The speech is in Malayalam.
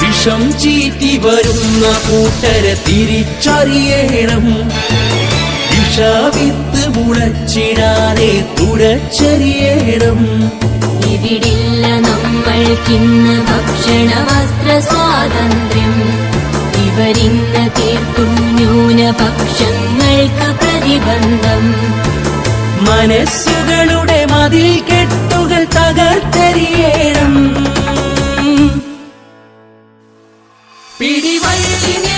വിഷം ചീറ്റി വരുന്ന കൂട്ടരെ തിരിച്ചറിയണം. വിഷവിത്ത് മുളച്ചിടാതെ തുടച്ചറിയണം. ഇവിടില്ല നമ്മൾക്കിന്ന് ഭക്ഷണ വസ്ത്ര സ്വാതന്ത്ര്യം. ഇവരിന്ന് തീർത്തു ന്യൂനപക്ഷങ്ങൾക്ക് പ്രതിബന്ധം. മനസ്സുകളുടെ മതിൽ Hayalini